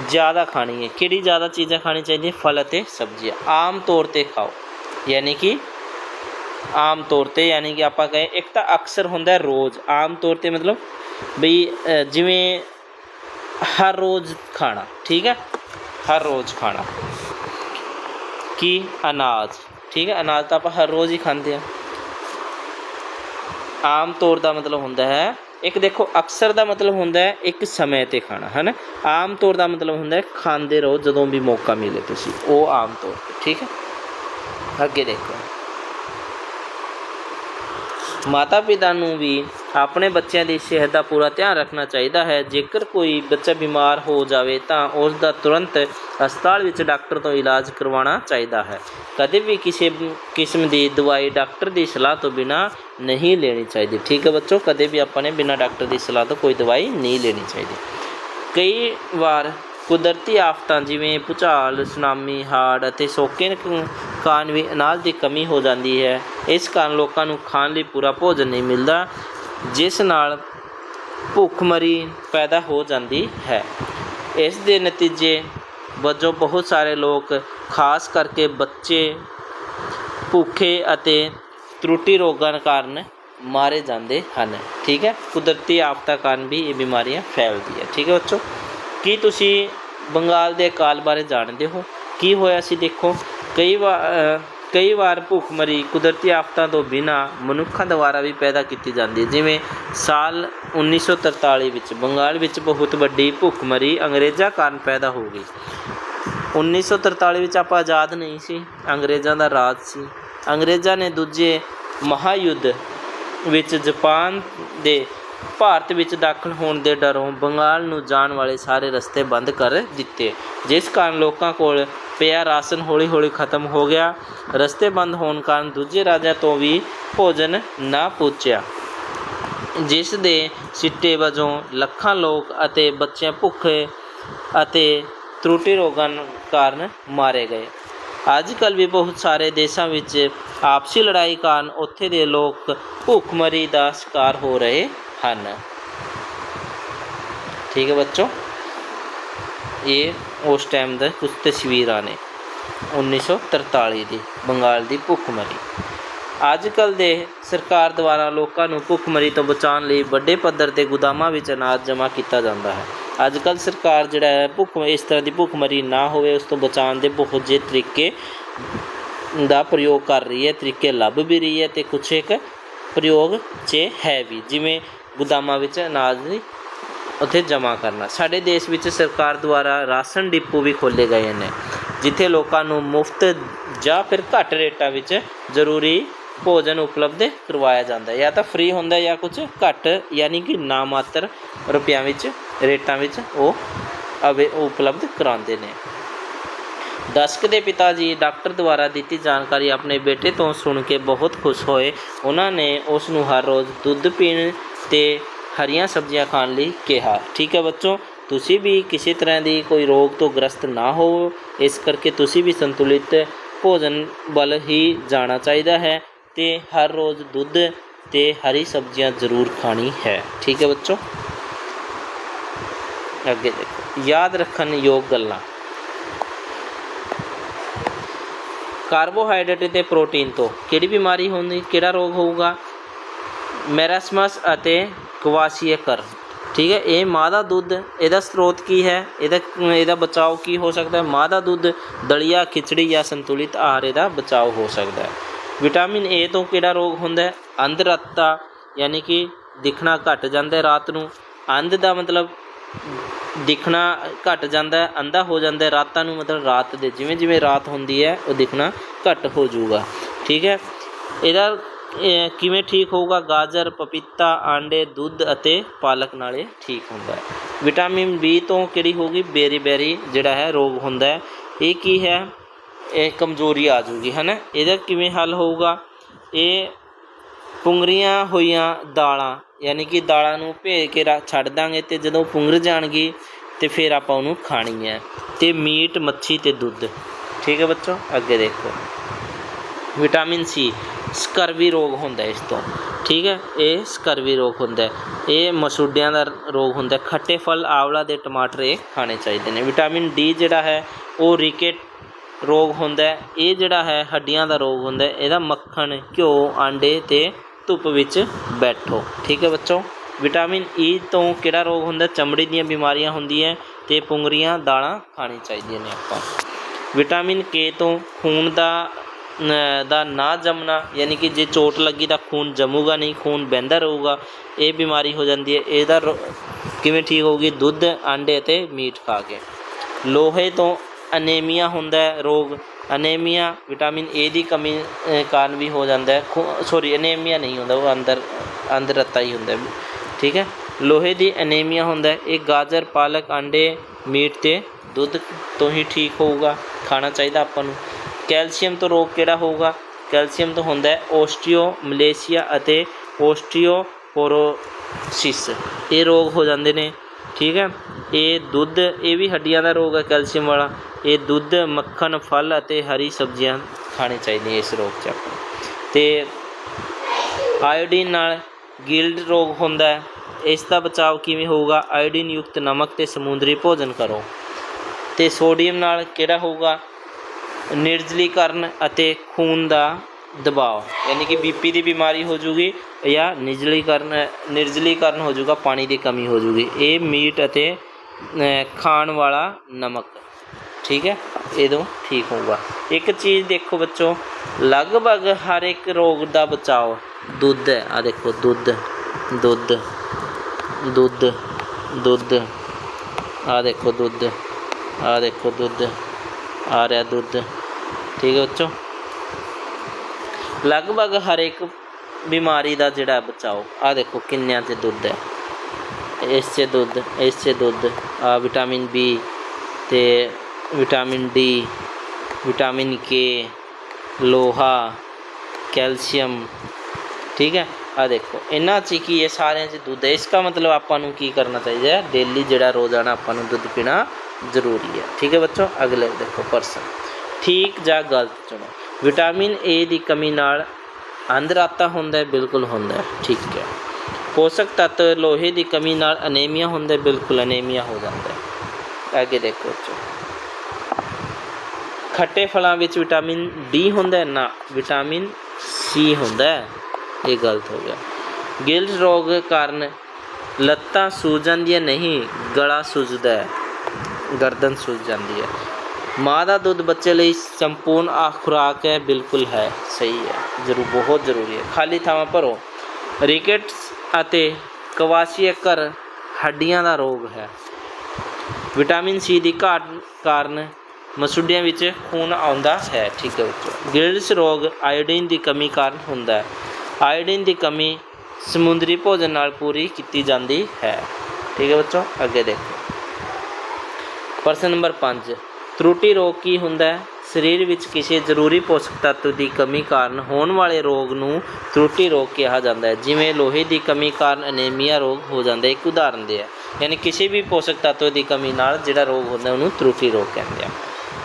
ਜ਼ਿਆਦਾ ਖਾਣੀ ਹੈ। ਕਿਹੜੀ ਜ਼ਿਆਦਾ ਚੀਜ਼ਾਂ ਖਾਣੀ ਚਾਹੀਦੀਆਂ? ਫਲ ਅਤੇ ਸਬਜ਼ੀਆਂ। ਆਮ ਤੌਰ ਤੇ ਖਾਓ। ਯਾਨੀ ਕਿ ਆਮ ਤੌਰ ਤੇ ਯਾਨੀ ਕਿ ਆਪਾਂ ਕਹੇ ਇੱਕ ਤਾਂ ਅਕਸਰ ਹੁੰਦਾ ਰੋਜ਼ ਆਮ ਤੌਰ ਤੇ ਮਤਲਬ ਬਈ ਜਿਵੇਂ ਹਰ ਰੋਜ਼ ਖਾਣਾ ਠੀਕ ਹੈ ਹਰ ਰੋਜ਼ ਖਾਣਾ ਕੀ ਅਨਾਜ ਠੀਕ ਹੈ ਅਨਾਜ ਤਾਂ ਆਪਾਂ ਹਰ ਰੋਜ਼ ਹੀ ਖਾਂਦੇ ਆ ਆਮ ਤੌਰ ਦਾ ਮਤਲਬ ਹੁੰਦਾ ਹੈ ਇੱਕ ਦੇਖੋ ਅਕਸਰ ਦਾ ਮਤਲਬ ਹੁੰਦਾ ਹੈ ਇੱਕ ਸਮੇਂ ਤੇ ਖਾਣਾ ਹੈ ਨਾ ਆਮ ਤੌਰ ਦਾ ਮਤਲਬ ਹੁੰਦਾ ਹੈ ਖਾਂਦੇ ਰਹੋ ਜਦੋਂ ਵੀ ਮੌਕਾ ਮਿਲੇ ਤੁਸੀਂ ਉਹ ਆਮ ਤੌਰ ਤੇ ਠੀਕ ਹੈ ਅੱਗੇ ਦੇਖੋ। ਮਾਤਾ ਪਿਤਾ ਨੂੰ ਵੀ ਆਪਣੇ ਬੱਚਿਆਂ ਦੀ ਸਿਹਤ ਦਾ ਪੂਰਾ ਧਿਆਨ ਰੱਖਣਾ ਚਾਹੀਦਾ ਹੈ। ਜੇਕਰ ਕੋਈ ਬੱਚਾ ਬਿਮਾਰ ਹੋ ਜਾਵੇ ਤਾਂ ਉਸ ਦਾ ਤੁਰੰਤ ਹਸਪਤਾਲ ਵਿੱਚ ਡਾਕਟਰ ਤੋਂ ਇਲਾਜ ਕਰਵਾਉਣਾ ਚਾਹੀਦਾ ਹੈ। ਕਦੇ ਵੀ ਕਿਸੇ ਕਿਸਮ ਦੀ ਦਵਾਈ ਡਾਕਟਰ ਦੀ ਸਲਾਹ ਤੋਂ ਬਿਨਾ ਨਹੀਂ ਲੈਣੀ ਚਾਹੀਦੀ। ਠੀਕ ਹੈ ਬੱਚੋ, ਕਦੇ ਵੀ ਆਪਾਂ ਨੇ ਬਿਨਾ ਡਾਕਟਰ ਦੀ ਸਲਾਹ ਤੋਂ ਕੋਈ ਦਵਾਈ ਨਹੀਂ ਲੈਣੀ ਚਾਹੀਦੀ। ਕਈ ਵਾਰ ਕੁਦਰਤੀ ਆਫਤਾਂ ਜਿਵੇਂ ਭੂਚਾਲ, ਸੁਨਾਮੀ ਹੜ੍ਹ ਅਤੇ ਸੋਕੇ ਕਾਰਨ ਵੀ ਅਨਾਜ ਦੀ ਕਮੀ ਹੋ ਜਾਂਦੀ ਹੈ। ਇਸ ਕਾਰਨ ਲੋਕਾਂ ਨੂੰ ਖਾਣ ਲਈ ਪੂਰਾ ਭੋਜਨ ਨਹੀਂ ਮਿਲਦਾ, ਜਿਸ ਨਾਲ ਭੁੱਖਮਰੀ ਪੈਦਾ ਹੋ ਜਾਂਦੀ ਹੈ। ਇਸ ਦੇ ਨਤੀਜੇ ਵਜੋਂ ਬਹੁਤ ਸਾਰੇ ਲੋਕ, ਖਾਸ ਕਰਕੇ ਬੱਚੇ, ਭੁੱਖੇ ਅਤੇ ਤਰੁੱਟੀ ਰੋਗਾਂ ਕਾਰਨ ਮਾਰੇ ਜਾਂਦੇ ਹਨ। ਠੀਕ ਹੈ? ਕੁਦਰਤੀ ਆਫਤਾਂ ਕਾਰਨ ਵੀ ਇਹ ਬਿਮਾਰੀਆਂ ਫੈਲਦੀ ਹੈ ਠੀਕ ਹੈ ਬੱਚੋ? ਕੀ ਤੁਸੀਂ ਬੰਗਾਲ ਦੇ ਅਕਾਲ ਬਾਰੇ ਜਾਣਦੇ ਹੋ? ਕੀ ਹੋਇਆ ਸੀ ਦੇਖੋ? ਕਈ ਵਾਰ ਕਈ ਵਾਰ ਭੁੱਖਮਰੀ ਕੁਦਰਤੀ ਆਫਤਾਂ ਤੋਂ ਬਿਨਾ ਮਨੁੱਖਾਂ ਦੁਆਰਾ ਵੀ ਪੈਦਾ ਕੀਤੀ ਜਾਂਦੀ ਹੈ। ਜਿਵੇਂ ਸਾਲ 1943 ਵਿੱਚ ਬੰਗਾਲ ਵਿੱਚ ਬਹੁਤ ਵੱਡੀ ਭੁੱਖਮਰੀ ਅੰਗਰੇਜ਼ਾਂ ਕਾਰਨ ਪੈਦਾ ਹੋ ਗਈ। 1943 ਵਿੱਚ ਆਪਾਂ ਆਜ਼ਾਦ ਨਹੀਂ ਸੀ, ਅੰਗਰੇਜ਼ਾਂ ਦਾ ਰਾਜ ਸੀ। ਅੰਗਰੇਜ਼ਾਂ ਨੇ ਦੂਜੇ ਮਹਾਯੁੱਧ ਵਿੱਚ ਜਾਪਾਨ ਦੇ ਭਾਰਤ ਵਿੱਚ ਦਾਖਲ ਹੋਣ ਦੇ ਡਰੋਂ ਬੰਗਾਲ ਨੂੰ ਜਾਣ ਵਾਲੇ ਸਾਰੇ ਰਸਤੇ ਬੰਦ ਕਰ ਦਿੱਤੇ। ਜਿਸ ਕਾਰਨ ਲੋਕਾਂ ਕੋਲ ਪਿਆ ਰਾਸ਼ਨ ਹੌਲੀ-ਹੌਲੀ ਖਤਮ ਹੋ ਗਿਆ। ਰਸਤੇ ਬੰਦ ਹੋਣ ਕਾਰਨ ਦੂਜੇ ਰਾਜਾਂ ਤੋਂ ਵੀ ਭੋਜਨ ਨਾ ਪਹੁੰਚਿਆ। ਜਿਸ ਦੇ ਸਿੱਟੇ ਵਜੋਂ ਲੱਖਾਂ ਲੋਕ ਅਤੇ ਬੱਚੇ ਭੁੱਖੇ ਅਤੇ ਤਰੁਟੀ ਰੋਗਾਂ ਕਾਰਨ ਮਾਰੇ ਗਏ। ਅੱਜ ਕੱਲ੍ਹ ਵੀ ਬਹੁਤ ਸਾਰੇ ਦੇਸ਼ਾਂ ਵਿੱਚ ਆਪਸੀ ਲੜਾਈ ਕਾਰਨ ਉੱਥੇ ਦੇ ਲੋਕ ਭੁੱਖਮਰੀ ਦਾ ਸ਼ਿਕਾਰ ਹੋ ਰਹੇ ਹਨ। ਠੀਕ ਹੈ ਬੱਚੋ। ਇਹ ਉਸ ਟਾਈਮ ਦਾ ਕੁਝ ਤਸਵੀਰਾਂ ਨੇ। 1943 ਦੀ, ਬੰਗਾਲ ਦੀ ਭੁੱਖਮਰੀ। ਅੱਜ ਕੱਲ੍ਹ ਦੇ ਸਰਕਾਰ ਦੁਆਰਾ ਲੋਕਾਂ ਨੂੰ ਭੁੱਖਮਰੀ ਤੋਂ ਬਚਾਉਣ ਲਈ ਵੱਡੇ ਪੱਧਰ ਤੇ ਗੋਦਾਮਾਂ ਵਿੱਚ ਅਨਾਜ ਜਮ੍ਹਾਂ ਕੀਤਾ ਜਾਂਦਾ ਹੈ। ਅੱਜ ਕੱਲ੍ਹ ਸਰਕਾਰ ਜਿਹੜਾ ਹੈ, ਭੁੱਖ, ਇਸ ਤਰ੍ਹਾਂ ਦੀ ਭੁੱਖਮਰੀ ਨਾ ਹੋਵੇ, ਉਸ ਤੋਂ ਬਚਾਉਣ ਦੇ ਬਹੁਤ ਜਿਹੇ ਤਰੀਕੇ ਦਾ ਪ੍ਰਯੋਗ ਕਰ ਰਹੀ ਹੈ, ਤਰੀਕੇ ਲੱਭ ਵੀ ਰਹੀ ਹੈ ਤੇ ਕੁਛ ਇੱਕ ਪ੍ਰਯੋਗ 'ਚ ਹੈ ਵੀ। ਜਿਵੇਂ ਗੋਦਾਮਾਂ ਵਿੱਚ ਅਨਾਜ ਦੀ ਉੱਥੇ ਜਮ੍ਹਾਂ ਕਰਨਾ। ਸਾਡੇ ਦੇਸ਼ ਵਿੱਚ ਸਰਕਾਰ ਦੁਆਰਾ ਰਾਸ਼ਨ ਡਿਪੂ ਵੀ ਖੋਲ੍ਹੇ ਗਏ ਨੇ, ਜਿੱਥੇ ਲੋਕਾਂ ਨੂੰ ਮੁਫਤ ਜਾਂ ਫਿਰ ਘੱਟ ਰੇਟਾਂ ਵਿੱਚ ਜ਼ਰੂਰੀ ਭੋਜਨ ਉਪਲਬਧ ਕਰਵਾਇਆ ਜਾਂਦਾ ਹੈ। ਜਾਂ ਤਾਂ ਫ੍ਰੀ ਹੁੰਦਾ ਜਾਂ ਕੁਝ ਘੱਟ, ਯਾਨੀ ਕਿ ਨਾ ਮਾਤਰ ਰੁਪਿਆਂ ਵਿੱਚ, ਰੇਟਾਂ ਵਿੱਚ ਉਹ ਅਵੇ ਉਪਲਬਧ ਕਰਾਉਂਦੇ ਨੇ। ਦਸਕ ਦੇ ਪਿਤਾ ਜੀ ਡਾਕਟਰ ਦੁਆਰਾ ਦਿੱਤੀ ਜਾਣਕਾਰੀ ਆਪਣੇ ਬੇਟੇ ਤੋਂ ਸੁਣ ਕੇ ਬਹੁਤ ਖੁਸ਼ ਹੋਏ। ਉਹਨਾਂ ਨੇ ਉਸ ਨੂੰ ਹਰ ਰੋਜ਼ ਦੁੱਧ ਪੀਣ ਤੇ ਹਰੀਆਂ ਸਬਜ਼ੀਆਂ ਖਾਣ ਲਈ ਕਿਹਾ। ਠੀਕ ਹੈ ਬੱਚੋ, ਤੁਸੀਂ ਵੀ ਕਿਸੇ ਤਰ੍ਹਾਂ ਦੀ ਕੋਈ ਰੋਗ ਤੋਂ ਗ੍ਰਸਤ ਨਾ ਹੋਵੋ। ਇਸ ਕਰਕੇ ਤੁਸੀਂ ਵੀ ਸੰਤੁਲਿਤ ਭੋਜਨ ਵੱਲ ਹੀ ਜਾਣਾ ਚਾਹੀਦਾ ਹੈ ਤੇ ਹਰ ਰੋਜ਼ ਦੁੱਧ ਤੇ ਹਰੀ ਸਬਜ਼ੀਆਂ ਜ਼ਰੂਰ ਖਾਣੀ ਹੈ। ਠੀਕ ਹੈ ਬੱਚੋ? ਅੱਗੇ ਦੇਖੋ। ਯਾਦ ਰੱਖਣ ਯੋਗ ਗੱਲਾਂ। ਕਾਰਬੋਹਾਈਡਰੇਟ ਤੇ ਪ੍ਰੋਟੀਨ ਤੋਂ ਕਿਹੜੀ ਬਿਮਾਰੀ ਹੁੰਦੀ ਕਿਹੜਾ ਰੋਗ ਹੋਊਗਾ? ਮੈਰਾਸਮਸ ਅਤੇ ਕਵਾਸੀਏਕਰ ਠੀਕ ਹੈ, ਇਹ ਮਾਂ ਦਾ ਦੁੱਧ, ਇਹਦਾ ਸਰੋਤ ਕੀ ਹੈ? ਇਹਦਾ ਇਹਦਾ ਬਚਾਓ ਕੀ ਹੋ ਸਕਦਾ ਹੈ? ਮਾਂ ਦਾ ਦੁੱਧ ਦਲੀਆ, ਖਿਚੜੀ ਜਾਂ ਸੰਤੁਲਿਤ ਆਹਾਰ ਇਹਦਾ ਬਚਾਓ ਹੋ ਸਕਦਾ ਹੈ। ਵਿਟਾਮਿਨ ਏ ਤੋਂ ਕਿਹੜਾ ਰੋਗ ਹੁੰਦਾ ਹੈ? ਅੰਧਰਤਾ, ਯਾਨੀ ਕਿ ਦਿਖਣਾ ਘਟ ਜਾਂਦਾ ਹੈ ਰਾਤ ਨੂੰ। ਅੰਧ ਦਾ ਮਤਲਬ ਦਿਖਣਾ ਘਟ ਜਾਂਦਾ ਹੈ, ਅੰਧਾ ਹੋ ਜਾਂਦਾ ਹੈ ਰਾਤਾਂ ਨੂੰ, ਮਤਲਬ ਰਾਤ ਦੇ ਜਿਵੇਂ ਜਿਵੇਂ ਰਾਤ ਹੁੰਦੀ ਹੈ, ਉਹ ਦਿਖਣਾ ਘਟ ਹੋ ਜਾਊਗਾ। ਠੀਕ ਹੈ, ਇਹਦਾ ਕਿਵੇਂ ਠੀਕ ਹੋਊਗਾ? ਗਾਜਰ, ਪਪੀਤਾ, ਆਂਡੇ, ਦੁੱਧ ਅਤੇ ਪਾਲਕ ਨਾਲ ਇਹ ਠੀਕ ਹੁੰਦਾ ਹੈ। ਵਿਟਾਮਿਨ ਬੀ ਤੋਂ ਕਿਹੜੀ ਹੋਊਗੀ? ਬੇਰੀ ਬੇਰੀ ਜਿਹੜਾ ਹੈ, ਰੋਗ ਹੁੰਦਾ ਹੈ। ਇਹ ਕੀ ਹੈ? ਇਹ ਕਮਜ਼ੋਰੀ ਆ ਜੂਗੀ ਹੈ ਨਾ ਇਹਦਾ ਕਿਵੇਂ ਹੱਲ ਹੋਊਗਾ? ਇਹ ਪੁੰਗਰੀਆਂ ਹੋਈਆਂ ਦਾਲਾਂ, ਯਾਨੀ ਕਿ ਦਾਲਾਂ ਨੂੰ ਭੇਜ ਕੇ ਰੱਖ ਛੱਡ ਦਾਂਗੇ ਤੇ ਜਦੋਂ ਪੁੰਗਰ ਜਾਣਗੀ ਤੇ ਫਿਰ ਆਪਾਂ ਉਹਨੂੰ ਖਾਣੀ ਹੈ। ਤੇ ਮੀਟ, ਮੱਛੀ ਤੇ ਦੁੱਧ। ਠੀਕ ਹੈ ਬੱਚੋ? ਅੱਗੇ ਦੇਖੋ। ਵਿਟਾਮਿਨ ਸੀ ਸਕਰਵੀ ਰੋਗ ਹੁੰਦਾ ਇਸ ਤੋਂ, ਠੀਕ ਹੈ? ਇਹ ਸਕਰਵੀ ਰੋਗ ਹੁੰਦਾ ਇਹ ਮਸੂਡਿਆਂ ਦਾ ਰੋਗ ਹੁੰਦਾ ਖੱਟੇ ਫਲ, ਆਵਲਾ ਦੇ ਟਮਾਟਰ ਇਹ ਖਾਣੇ ਚਾਹੀਦੇ ਨੇ। ਵਿਟਾਮਿਨ ਡੀ ਜਿਹੜਾ ਹੈ, ਉਹ ਰਿਕੇਟ ਰੋਗ ਹੁੰਦਾ ਇਹ ਜਿਹੜਾ ਹੈ, ਹੱਡੀਆਂ ਦਾ ਰੋਗ ਹੁੰਦਾ ਇਹਦਾ ਮੱਖਣ, ਘਿਓ, ਆਂਡੇ ਤੇ ਧੁੱਪ ਵਿੱਚ ਬੈਠੋ, ਠੀਕ ਹੈ ਬੱਚੋ? ਵਿਟਾਮਿਨ ਈ ਤੋਂ ਕਿਹੜਾ ਰੋਗ ਹੁੰਦਾ ਚਮੜੀ ਦੀਆਂ ਬਿਮਾਰੀਆਂ ਹੁੰਦੀਆਂ ਤੇ ਪੁੰਗਰੀਆਂ, ਦਾਲਾਂ ਖਾਣੀ ਚਾਹੀਦੀਆਂ ਨੇ ਆਪਾਂ ਵਿਟਾਮਿਨ ਕੇ ਤੋਂ ਖੂਨ ਦਾ ਦਾ ਨਾ ਜੰਮਣਾ, ਯਾਨੀ ਕਿ ਜੇ ਚੋਟ ਲੱਗੀ ਤਾਂ ਖੂਨ ਜੰਮੂਗਾ ਨਹੀਂ, ਖੂਨ ਬਹਿੰਦਾ ਰਹੂਗਾ। ਇਹ ਬਿਮਾਰੀ ਹੋ ਜਾਂਦੀ ਹੈ। ਇਹਦਾ ਰੋ- ਕਿਵੇਂ ਠੀਕ ਹੋਊਗੀ? ਦੁੱਧ ਆਂਡੇ ਅਤੇ ਮੀਟ ਖਾ ਕੇ। ਲੋਹੇ ਤੋਂ ਅਨੀਮੀਆ ਹੁੰਦਾ ਹੈ ਰੋਗ। ਅਨੀਮੀਆ, ਵਿਟਾਮਿਨ ਏ ਦੀ ਕਮੀ ਕਾਰਨ ਵੀ ਹੋ ਜਾਂਦਾ ਹੈ। ਸੌਰੀ ਅਨੀਮੀਆ ਨਹੀਂ ਹੁੰਦਾ, ਉਹ ਅੰਦਰ ਅੰਦਰ ਰੱਤਾ ਹੀ ਹੁੰਦਾ ਠੀਕ ਹੈ? ਲੋਹੇ ਦੀ ਅਨੀਮੀਆ ਹੁੰਦਾ ਇਹ ਗਾਜਰ, ਪਾਲਕ ਆਂਡੇ ਮੀਟ ਤੇ ਦੁੱਧ ਤੋਂ ਹੀ ਠੀਕ ਹੋਊਗਾ। ਖਾਣਾ ਚਾਹੀਦਾ ਆਪਾਂ ਨੂੰ। ਕੈਲਸ਼ੀਅਮ ਤੋਂ ਰੋਗ ਕਿਹੜਾ ਹੋਊਗਾ? ਕੈਲਸ਼ੀਅਮ ਤੋਂ ਹੁੰਦਾ ਹੈ ਓਸਟੀਓ, ਮਲੇਸ਼ੀਆ ਅਤੇ ਓਸਟੀਓਪੋਰੋਸਿਸ। ਇਹ ਰੋਗ ਹੋ ਜਾਂਦੇ ਨੇ, ਠੀਕ ਹੈ? ਇਹ ਦੁੱਧ, ਇਹ ਵੀ ਹੱਡੀਆਂ ਦਾ ਰੋਗ ਹੈ ਕੈਲਸ਼ੀਅਮ ਵਾਲਾ। ਇਹ ਦੁੱਧ, ਮੱਖਣ, ਫਲ ਅਤੇ ਹਰੀ ਸਬਜ਼ੀਆਂ ਖਾਣੇ ਚਾਹੀਦੀਆਂ ਇਸ ਰੋਗ 'ਚ ਆਪਾਂ ਨੂੰ। ਤੇ ਆਇਓਡੀਨ ਨਾਲ ਗਿਲਡ ਰੋਗ ਹੁੰਦਾ ਹੈ। ਇਸ ਦਾ ਬਚਾਅ ਕਿਵੇਂ ਹੋਊਗਾ? ਆਇਓਡੀਨ ਯੁਕਤ ਨਮਕ ਤੇ ਸਮੁੰਦਰੀ ਭੋਜਨ ਕਰੋ। ਤੇ ਸੋਡੀਅਮ ਨਾਲ ਕਿਹੜਾ ਹੋਊਗਾ? ਨਿਰਜਲੀਕਰਨ ਅਤੇ ਖੂਨ ਦਾ ਦਬਾਅ, ਯਾਨੀ ਕਿ ਬੀਪੀ ਦੀ ਬਿਮਾਰੀ ਹੋ ਜੂਗੀ ਜਾਂ ਨਿਰਜਲੀਕਰਨ ਨਿਰਜਲੀਕਰਨ ਹੋ ਜੂਗਾ, ਪਾਣੀ ਦੀ ਕਮੀ ਹੋ ਜੂਗੀ। ਇਹ ਮੀਟ ਅਤੇ ਖਾਣ ਵਾਲਾ ਨਮਕ, ਠੀਕ ਹੈ? ਇਹਦੋਂ ਠੀਕ ਹੋਊਗਾ। ਇੱਕ ਚੀਜ਼ ਦੇਖੋ ਬੱਚੋ, ਲਗਭਗ ਹਰ ਇੱਕ ਰੋਗ ਦਾ ਬਚਾਓ। ਦੁੱਧ ਹੈ ਆ ਦੇਖੋ, ਦੁੱਧ ਦੁੱਧ ਦੁੱਧ ਦੁੱਧ ਆ ਦੇਖੋ ਦੁੱਧ ਆ ਦੇਖੋ ਦੁੱਧ, ਆ ਰਿਹਾ ਦੁੱਧ। ਠੀਕ ਹੈ ਬੱਚੋ? ਲਗਭਗ ਹਰ ਇੱਕ ਬਿਮਾਰੀ ਦਾ ਜਿਹੜਾ ਬਚਾਓ ਆ ਦੇਖੋ ਕਿੰਨਿਆਂ ਤੇ ਦੁੱਧ ਹੈ। ਇਸ 'ਚ ਦੁੱਧ, ਇਸ 'ਚ ਦੁੱਧ, ਆ ਵਿਟਾਮਿਨ ਬੀ ਤੇ ਵਿਟਾਮਿਨ ਡੀ, ਵਿਟਾਮਿਨ ਕੇ, ਲੋਹਾ, ਕੈਲਸ਼ੀਅਮ, ਠੀਕ ਹੈ? ਆ ਦੇਖੋ, ਇਹਨਾਂ 'ਚ ਕੀ ਇਹ ਸਾਰਿਆਂ 'ਚ ਦੁੱਧ ਹੈ। ਇਸ ਦਾ ਮਤਲਬ ਆਪਾਂ ਨੂੰ ਕੀ ਕਰਨਾ ਚਾਹੀਦਾ ਹੈ? ਡੇਲੀ ਜਿਹੜਾ ਰੋਜ਼ਾਨਾ ਆਪਾਂ ਨੂੰ ਦੁੱਧ ਪੀਣਾ ਜ਼ਰੂਰੀ ਹੈ। ਠੀਕ ਹੈ ਬੱਚੋ? ਅਗਲੇ ਦੇਖੋ ਪਰਸਨ ਠੀਕ ਜਾਂ ਗਲਤ? ਚੁਣੋ ਵਿਟਾਮਿਨ ਏ ਦੀ ਕਮੀ ਨਾਲ ਅੰਧਰਾਤਾ ਹੁੰਦਾ ਹੈ, ਬਿਲਕੁਲ ਹੁੰਦਾ ਹੈ। ਠੀਕ ਹੈ। ਪੋਸ਼ਕ ਤੱਤ ਲੋਹੇ ਦੀ ਕਮੀ ਨਾਲ ਅਨੀਮੀਆ ਹੁੰਦਾ ਹੈ, ਬਿਲਕੁਲ ਅਨੀਮੀਆ ਹੋ ਜਾਂਦਾ ਹੈ। ਅੱਗੇ ਦੇਖੋ ਬੱਚੋ। ਖੱਟੇ ਫਲਾਂ ਵਿੱਚ ਵਿਟਾਮਿਨ ਡੀ ਹੁੰਦਾ ਹੈ, ਨਾ ਵਿਟਾਮਿਨ ਸੀ ਹੁੰਦਾ ਹੈ। ਇਹ ਗਲਤ ਹੋ ਗਿਆ। ਗਿਲਡ ਰੋਗ ਕਾਰਨ ਲੱਤਾਂ ਸੂਜ ਜਾਂਦੀਆਂ ਨਹੀਂ, ਗਲਾ ਸੁੱਜਦਾ ਹੈ। ਗਰਦਨ ਸੁੱਜ ਜਾਂਦੀ ਹੈ। ਮਾਂ ਦਾ ਦੁੱਧ ਬੱਚੇ ਲਈ ਸੰਪੂਰਨ ਆ ਖੁਰਾਕ ਹੈ, ਬਿਲਕੁਲ ਹੈ, ਸਹੀ ਹੈ, ਜ਼ਰੂਰ, ਬਹੁਤ ਜ਼ਰੂਰੀ ਹੈ। ਖਾਲੀ ਥਾਵਾਂ ਭਰੋ। ਰਿਕਟਸ ਅਤੇ ਕਵਾਸੀਅਕਰ ਹੱਡੀਆਂ ਦਾ ਰੋਗ ਹੈ। ਵਿਟਾਮਿਨ ਸੀ ਦੀ ਘਾਟ ਕਾਰਨ ਮਸੂੜਿਆਂ ਵਿੱਚ ਖੂਨ ਆਉਂਦਾ ਹੈ, ਠੀਕ ਹੈ ਬੱਚੋ ਗਿਲਡਸ ਰੋਗ ਆਇਓਡੀਨ ਦੀ ਕਮੀ ਕਾਰਨ ਹੁੰਦਾ ਹੈ। ਆਇਓਡੀਨ ਦੀ ਕਮੀ ਸਮੁੰਦਰੀ ਭੋਜਨ ਨਾਲ ਪੂਰੀ ਕੀਤੀ ਜਾਂਦੀ ਹੈ। ਠੀਕ ਹੈ ਬੱਚੋ ਅੱਗੇ ਦੇਖੋ। ਪ੍ਰਸ਼ਨ ਨੰਬਰ 5 ਤਰੁਟੀ ਰੋਗ ਕੀ ਹੁੰਦਾ ਸਰੀਰ ਵਿੱਚ ਕਿਸੇ ਜ਼ਰੂਰੀ ਪੋਸ਼ਕ ਤੱਤ ਦੀ ਕਮੀ ਕਾਰਨ ਹੋਣ ਵਾਲੇ ਰੋਗ ਨੂੰ ਤਰੁਟੀ ਰੋਗ ਕਿਹਾ ਜਾਂਦਾ ਹੈ, ਜਿਵੇਂ ਲੋਹੇ ਦੀ ਕਮੀ ਕਾਰਨ ਅਨੀਮੀਆ ਰੋਗ ਹੋ ਜਾਂਦਾ ਹੈ। ਇੱਕ ਉਦਾਹਰਨ ਦੇ ਹੈ, ਯਾਨੀ ਕਿਸੇ ਵੀ ਪੋਸ਼ਕ ਤੱਤ ਦੀ ਕਮੀ ਨਾਲ ਜਿਹੜਾ ਰੋਗ ਹੁੰਦਾ ਉਹਨੂੰ ਤਰੁਟੀ ਰੋਗ ਕਹਿੰਦੇ ਆ।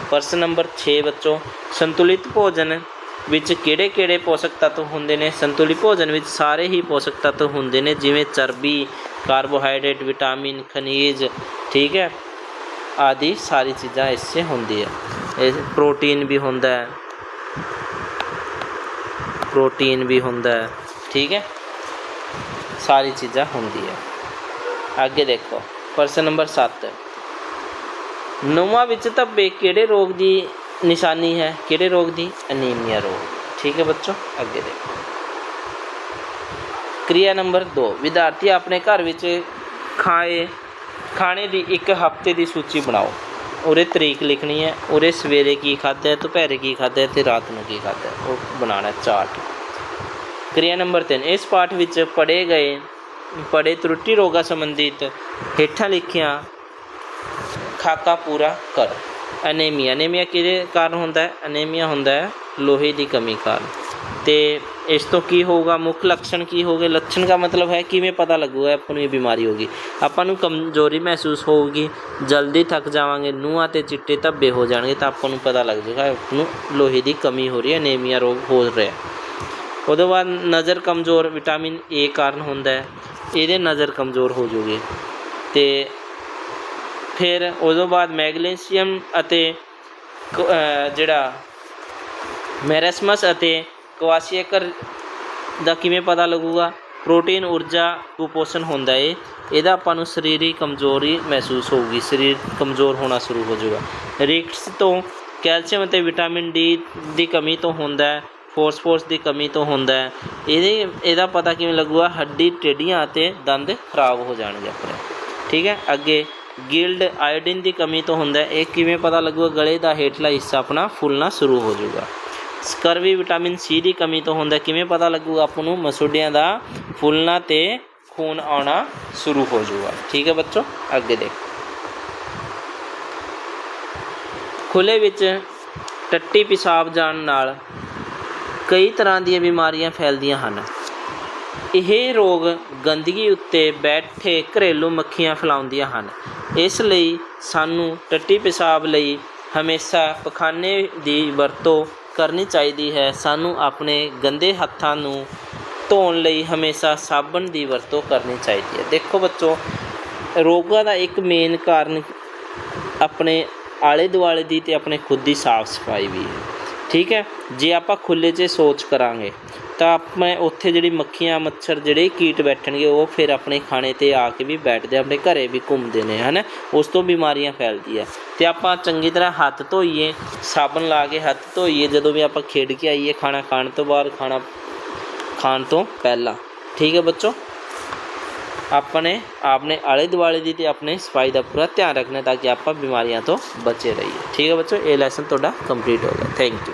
ਪ੍ਰਸ਼ਨ ਨੰਬਰ 6 ਬੱਚੋ, ਸੰਤੁਲਿਤ ਭੋਜਨ ਵਿੱਚ ਕਿਹੜੇ ਕਿਹੜੇ ਪੋਸ਼ਕ ਤੱਤ ਹੁੰਦੇ ਨੇ? ਸੰਤੁਲਿਤ ਭੋਜਨ ਵਿੱਚ ਸਾਰੇ ਹੀ ਪੋਸ਼ਕ ਤੱਤ ਹੁੰਦੇ ਨੇ, ਜਿਵੇਂ ਚਰਬੀ, ਕਾਰਬੋਹਾਈਡਰੇਟ, ਵਿਟਾਮਿਨ, ਖਣਿਜ, ਠੀਕ ਹੈ? ਆਦਿ ਸਾਰੀ ਚੀਜ਼ਾਂ ਇਸ 'ਚ ਹੁੰਦੀ ਹੈ। ਇਹ ਪ੍ਰੋਟੀਨ ਵੀ ਹੁੰਦਾ ਹੈ। ਪ੍ਰੋਟੀਨ ਵੀ ਹੁੰਦਾ ਹੈ। ਠੀਕ ਹੈ? ਸਾਰੀ ਚੀਜ਼ਾਂ ਹੁੰਦੀ ਹੈ। ਅੱਗੇ ਦੇਖੋ, ਪ੍ਰਸ਼ਨ ਨੰਬਰ 7 ਨੌਵਾਂ ਵਿੱਚ ਧੱਬੇ ਕਿਹੜੇ ਰੋਗ ਦੀ ਨਿਸ਼ਾਨੀ ਹੈ? ਕਿਹੜੇ ਰੋਗ ਦੀ? ਅਨੀਮੀਆ ਰੋਗ। ਠੀਕ ਹੈ ਬੱਚੋ? ਅੱਗੇ ਦੇਖੋ। ਕਿਰਿਆ ਨੰਬਰ 2 ਵਿਦਿਆਰਥੀ ਆਪਣੇ ਘਰ ਵਿੱਚ ਖਾਏ ਖਾਣੇ ਦੀ ਇੱਕ ਹਫ਼ਤੇ ਦੀ ਸੂਚੀ ਬਣਾਓ। ਉਰੇ ਤਰੀਕ ਲਿਖਣੀ ਹੈ, ਉਰੇ ਸਵੇਰੇ ਕੀ ਖਾਧਾ ਹੈ, ਦੁਪਹਿਰੇ ਕੀ ਖਾਧਾ ਹੈ ਤੇ ਰਾਤ ਨੂੰ ਕੀ ਖਾਧਾ ਹੈ। ਉਹ ਬਣਾਣਾ ਚਾਰਟ। ਕਿਰਿਆ ਨੰਬਰ 3 ਇਸ ਪਾਠ ਵਿੱਚ ਪੜੇ ਗਏ ਪੜੇ ਤਰੁੱਟੀ ਰੋਗਾ ਸੰਬੰਧਿਤ ਹੇਠਾਂ ਲਿਖਿਆ, ਖਾਕਾ ਪੂਰਾ ਕਰ। ਅਨੀਮੀਆ ਅਨੀਮੀਆ ਕਿਹਦੇ ਕਾਰਨ ਹੁੰਦਾ ਹੈ? ਅਨੀਮੀਆ ਹੁੰਦਾ ਹੈ ਲੋਹੇ ਦੀ ਕਮੀ ਕਾਰਨ। ਤੇ ਇਸ ਤੋਂ ਕੀ ਹੋਊਗਾ? ਮੁੱਖ ਲੱਛਣ ਕੀ ਹੋਗੇ ਲੱਛਣ ਦਾ ਮਤਲਬ ਹੈ ਕਿਵੇਂ ਪਤਾ ਲੱਗੂਗਾ ਆਪਾਂ ਨੂੰ ਇਹ ਬਿਮਾਰੀ ਹੋਗੀ ਆਪਾਂ ਨੂੰ ਕਮਜ਼ੋਰੀ ਮਹਿਸੂਸ ਹੋਊਗੀ, ਜਲਦੀ ਥੱਕ ਜਾਵਾਂਗੇ, ਨੂੰਹਾਂ ਤੇ ਚਿੱਟੇ ਧੱਬੇ ਹੋ ਜਾਣਗੇ ਤਾਂ ਆਪਾਂ ਨੂੰ ਪਤਾ ਲੱਗ ਜਾਊਗਾ ਆਪ ਨੂੰ ਲੋਹੇ ਦੀ ਕਮੀ ਹੋ ਰਹੀ ਹੈ, ਅਨੀਮੀਆ ਰੋਗ ਹੋ ਰਿਹਾ ਉਹਦੇ ਬਾਅਦ ਨਜ਼ਰ ਕਮਜ਼ੋਰ, ਵਿਟਾਮਿਨ ਏ ਕਾਰਨ ਹੁੰਦਾ ਹੈ, ਇਹਦੇ ਨਜ਼ਰ ਕਮਜ਼ੋਰ ਹੋ ਜੂਗੀ ਤੇ ਫਿਰ ਉਦੋਂ ਬਾਅਦ ਮੈਗਨੀਸ਼ੀਅਮ ਅਤੇ ਜਿਹੜਾ ਮੈਰਸਮਸ ਅਤੇ ਕਵਾਸੀਅਕਰ ਦਾ ਕਿਵੇਂ ਪਤਾ ਲੱਗੂਗਾ? ਪ੍ਰੋਟੀਨ, ਊਰਜਾ, ਕੁਪੋਸ਼ਣ ਹੁੰਦਾ ਏ। ਇਹਦਾ ਆਪਾਂ ਨੂੰ ਸਰੀਰਕ ਕਮਜ਼ੋਰੀ ਮਹਿਸੂਸ ਹੋਊਗੀ। ਸਰੀਰ ਕਮਜ਼ੋਰ ਹੋਣਾ ਸ਼ੁਰੂ ਹੋ ਜਾਊਗਾ। ਰਿਕਟਸ ਤੋਂ ਕੈਲਸ਼ੀਅਮ ਅਤੇ ਵਿਟਾਮਿਨ ਡੀ ਦੀ ਕਮੀ ਤੋਂ ਹੁੰਦਾ ਹੈ। ਫੋਸਫੋਰਸ ਦੀ ਕਮੀ ਤੋਂ ਹੁੰਦਾ ਹੈ। ਇਹਦੇ, ਇਹਦਾ ਪਤਾ ਕਿਵੇਂ ਲੱਗੂਗਾ? ਹੱਡੀ ਟੇਢੀਆਂ ਅਤੇ ਦੰਦ ਖਰਾਬ ਹੋ ਜਾਣਗੇ ਆਪਣੇ। ਠੀਕ ਹੈ? ਅੱਗੇ ਗਿਲਡ ਆਇਓਡੀਨ ਦੀ ਕਮੀ ਤੋਂ ਹੁੰਦਾ ਇਹ ਕਿਵੇਂ ਪਤਾ ਲੱਗੂਗਾ? ਗਲੇ ਦਾ ਹੇਠਲਾ ਹਿੱਸਾ ਆਪਣਾ ਫੁੱਲਣਾ ਸ਼ੁਰੂ ਹੋ ਜਾਊਗਾ। ਸਕਰਵੀ ਵਿਟਾਮਿਨ ਸੀ ਦੀ ਕਮੀ ਤੋਂ ਹੁੰਦਾ ਕਿਵੇਂ ਪਤਾ ਲੱਗੂਗਾ? ਆਪ ਨੂੰ ਮਸੂੜਿਆਂ ਦਾ ਫੁੱਲਣਾ ਤੇ ਖੂਨ ਆਉਣਾ ਸ਼ੁਰੂ ਹੋ ਜਾਊਗਾ। ਠੀਕ ਹੈ ਬੱਚੋ? ਅੱਗੇ ਦੇਖ। ਖੁੱਲੇ ਵਿੱਚ ਟੱਟੀ ਪਿਸ਼ਾਬ ਜਾਣ ਨਾਲ ਕਈ ਤਰ੍ਹਾਂ ਦੀਆਂ ਬਿਮਾਰੀਆਂ ਫੈਲਦੀਆਂ ਹਨ। ਇਹ ਰੋਗ ਗੰਦਗੀ ਉੱਤੇ ਬੈਠੇ ਘਰੇਲੂ ਮੱਖੀਆਂ ਫੈਲਾਉਂਦੀਆਂ ਹਨ। ਇਸ ਲਈ ਸਾਨੂੰ ਟੱਟੀ ਪਿਸ਼ਾਬ ਲਈ ਹਮੇਸ਼ਾ ਪਖਾਨੇ ਦੀ ਵਰਤੋਂ ਕਰਨੀ ਚਾਹੀਦੀ ਹੈ। ਸਾਨੂੰ ਆਪਣੇ ਗੰਦੇ ਹੱਥਾਂ ਨੂੰ ਧੋਣ ਲਈ ਹਮੇਸ਼ਾ ਸਾਬਣ ਦੀ ਵਰਤੋਂ ਕਰਨੀ ਚਾਹੀਦੀ ਹੈ। ਦੇਖੋ ਬੱਚੋ, ਰੋਗਾਂ ਦਾ ਇੱਕ ਮੇਨ ਕਾਰਨ ਆਪਣੇ ਆਲੇ ਦੁਆਲੇ ਦੀ ਤੇ ਆਪਣੇ ਖੁਦ ਦੀ ਸਾਫ਼ ਸਫ਼ਾਈ ਵੀ ਹੈ। ਠੀਕ ਹੈ? ਜੇ ਆਪਾਂ ਖੁੱਲੇ 'ਚ ਸੋਚ ਕਰਾਂਗੇ ਤਾਂ ਆਪਣੇ ਉੱਥੇ ਜਿਹੜੀ ਮੱਖੀਆਂ, ਮੱਛਰ ਜਿਹੜੇ ਕੀਟ ਬੈਠਣਗੇ, ਉਹ ਫਿਰ ਆਪਣੇ ਖਾਣੇ ਤੇ ਆ ਕੇ ਵੀ ਬੈਠਦੇ ਆਪਣੇ ਘਰੇ ਵੀ ਘੁੰਮਦੇ ਨੇ, ਹਨ? ਉਸ ਤੋਂ ਬਿਮਾਰੀਆਂ ਫੈਲਦੀਆਂ ਤੇ ਆਪਾਂ ਚੰਗੀ ਤਰ੍ਹਾਂ ਹੱਥ ਧੋਈਏ, ਸਾਬਣ ਲਾ ਕੇ ਹੱਥ ਧੋਈਏ, ਜਦੋਂ ਵੀ ਆਪਾਂ ਖੇਡ ਕੇ ਆਈਏ ਖਾਣਾ ਖਾਣ ਤੋਂ ਬਾਅਦ, ਖਾਣਾ ਖਾਣ ਤੋਂ ਪਹਿਲਾਂ, ਠੀਕ ਹੈ ਬੱਚੋ? ਆਪਣੇ ਆਪਣੇ ਆਲੇ ਦੁਆਲੇ ਦੀ ਤੇ ਆਪਣੇ ਸਫ਼ਾਈ ਦਾ ਪੂਰਾ ਧਿਆਨ ਰੱਖਣਾ ਤਾਂ ਕਿ ਆਪਾਂ ਬਿਮਾਰੀਆਂ ਤੋਂ ਬਚੇ ਰਹੀਏ। ਠੀਕ ਹੈ ਬੱਚੋ? ਇਹ ਲੈਸਨ ਤੁਹਾਡਾ ਕੰਪਲੀਟ ਹੋ ਗਿਆ। Thank you